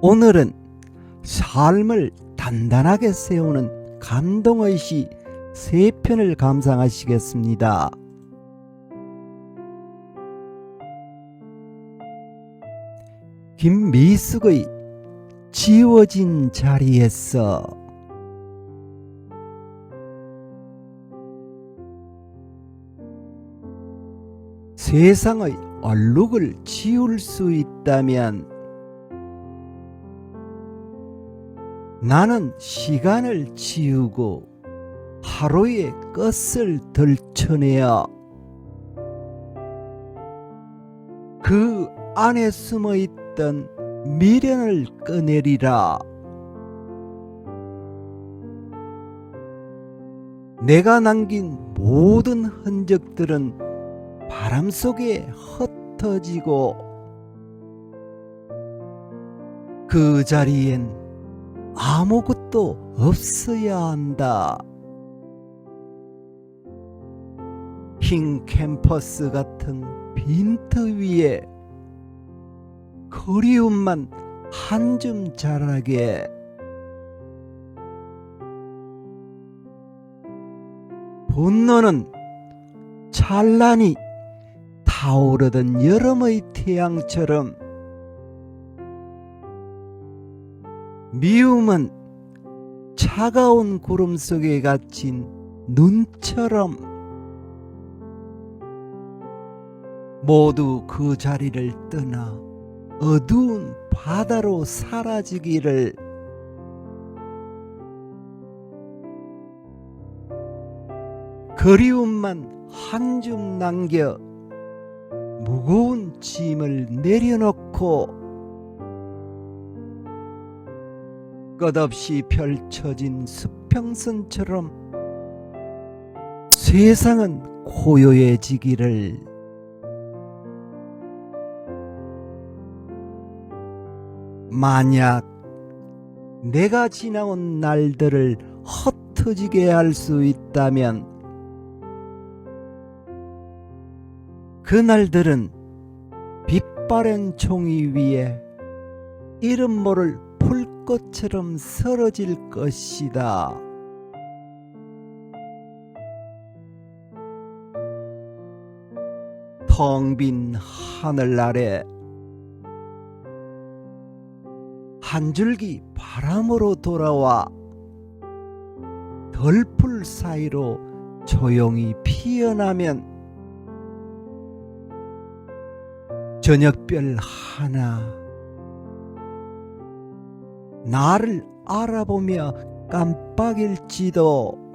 오늘은 삶을 단단하게 세우는 감동의 시 세 편을 감상하시겠습니다. 김미숙의 지워진 자리에서 세상의 얼룩을 지울 수 있다면 나는 시간을 지우고 하루의 끝을 들춰내어 그 안에 숨어 있던 미련을 꺼내리라. 내가 남긴 모든 흔적들은 바람 속에 흩어지고 그 자리엔 아무것도 없어야 한다. 흰 캠퍼스 같은 빈트 위에 그리움만 한줌 자라게 분노는 찬란히 타오르던 여름의 태양처럼 미움은 차가운 구름 속에 갇힌 눈처럼 모두 그 자리를 떠나 어두운 바다로 사라지기를 그리움만 한 줌 남겨 무거운 짐을 내려놓고 끝없이 펼쳐진 수평선처럼 세상은 고요해지기를 만약 내가 지나온 날들을 흩어지게 할 수 있다면 그 날들은 빛바랜 종이 위에 이름 모를 풀꽃처럼 쓰러질 것이다. 텅 빈 하늘 아래 한 줄기 바람으로 돌아와 덜풀 사이로 조용히 피어나면 저녁별 하나 나를 알아보며 깜빡일지도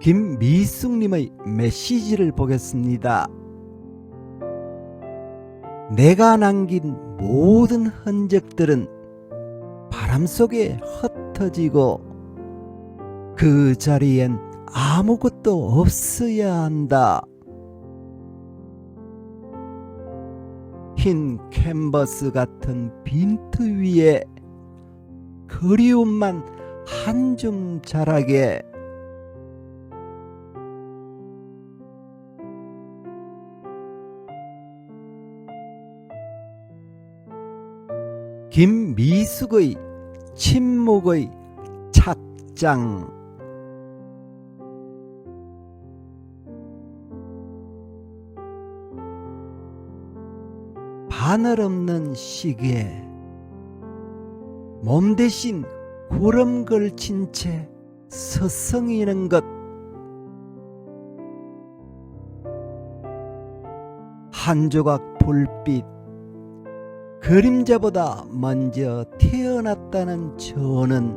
김미숙님의 메시지를 보겠습니다. 내가 남긴 모든 흔적들은 바람 속에 흩어지고 그 자리엔 아무것도 없어야 한다. 흰 캔버스 같은 빈트 위에 그리움만 한 줌 자라게. 김미숙의 침묵의 착장 바늘 없는 시계 몸 대신 구름 걸친 채 서성이는 것. 한 조각 불빛 그림자보다 먼저 태어났다는 저는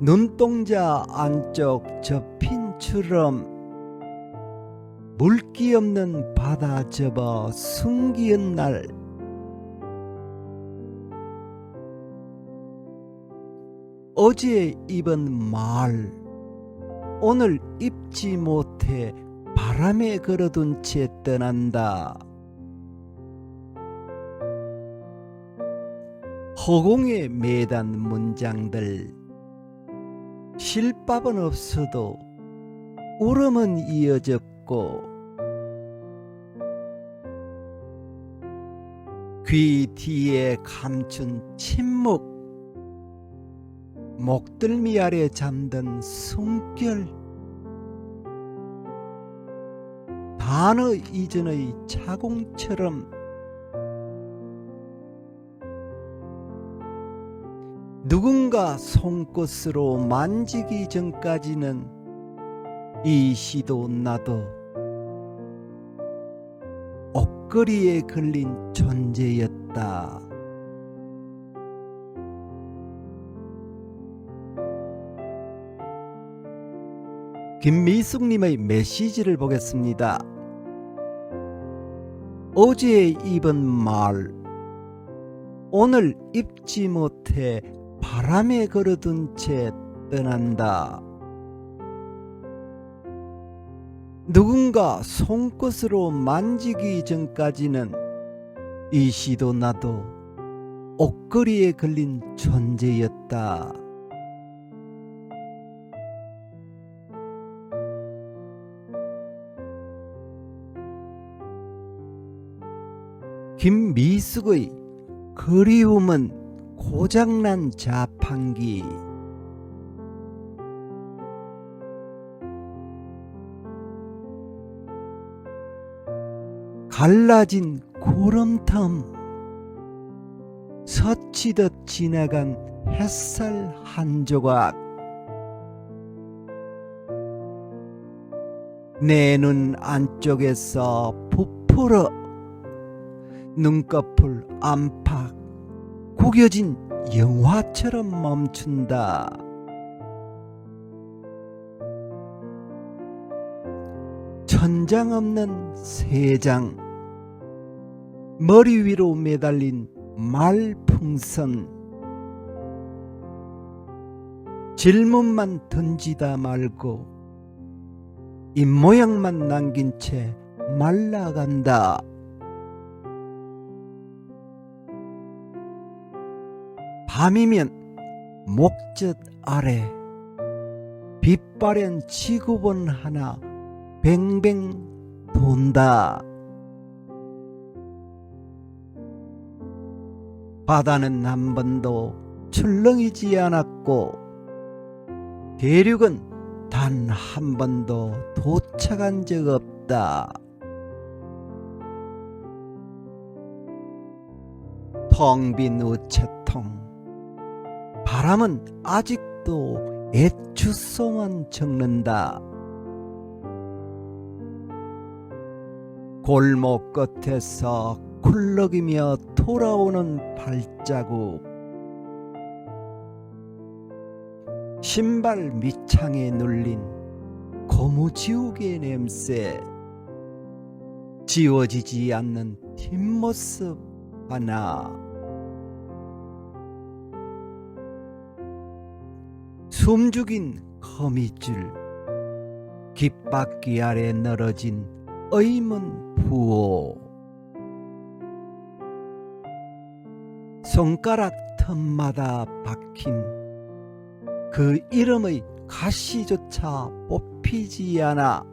눈동자 안쪽 접힌 추럼 물기 없는 바다 접어 숨기은 날 어제 입은 말 오늘 입지 못해 바람에 걸어둔 채 떠난다. 허공에 매단 문장들 실밥은 없어도 울음은 이어졌고 귀 뒤에 감춘 침묵 목들미 아래 잠든 숨결 단어 이전의 자궁처럼 누군가 손끝으로 만지기 전까지는 이 시도 나도 옷걸이에 걸린 존재였다. 김미숙님의 메시지를 보겠습니다. 어제 입은 말, 오늘 입지 못해 바람에 걸어둔 채 떠난다. 누군가 손끝으로 만지기 전까지는 이 시도 나도 옷걸이에 걸린 존재였다. 김미숙의 그리움은 고장난 자판기 갈라진 구름텀 서치듯 지나간 햇살 한 조각 내 눈 안쪽에서 부풀어 눈꺼풀 안팎 구겨진 영화처럼 멈춘다. 천장 없는 세장 머리 위로 매달린 말풍선 질문만 던지다 말고 입모양만 남긴 채 말라간다. 밤이면 목젖 아래 빛바랜 지구본 하나 뱅뱅 돈다. 바다는 한 번도 출렁이지 않았고 대륙은 단 한 번도 도착한 적 없다. 텅 빈 우체통 바람은 아직도 애추소만 적는다. 골목 끝에서 굴럭이며 돌아오는 발자국. 신발 밑창에 눌린 고무지우개 냄새. 지워지지 않는 뒷모습 하나. 숨죽인 거미줄. 깃바퀴 아래 늘어진 의문 부호 손가락 틈마다 박힌 그 이름의 가시조차 뽑히지 않아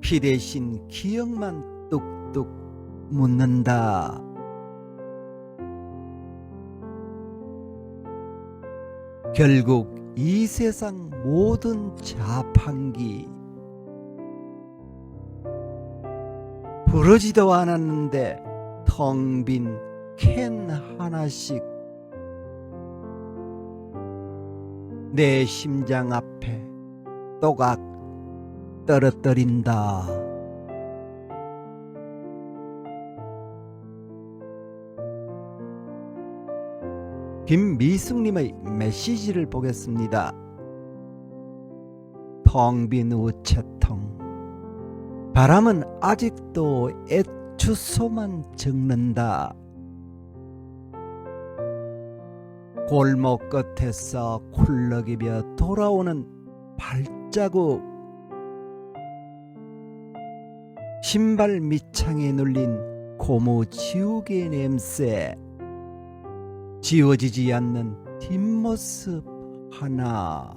피 대신 기억만 뚝뚝 묻는다. 결국 이 세상 모든 자판기 부러지도 않았는데 텅 빈 캔 하나씩 내 심장 앞에 또각 떨어뜨린다. 김미숙님의 메시지를 보겠습니다. 텅 빈 우체통 바람은 아직도 애추소만 적는다. 골목 끝에서 쿨럭이며 돌아오는 발자국. 신발 밑창에 눌린 고무 지우개 냄새. 지워지지 않는 뒷모습 하나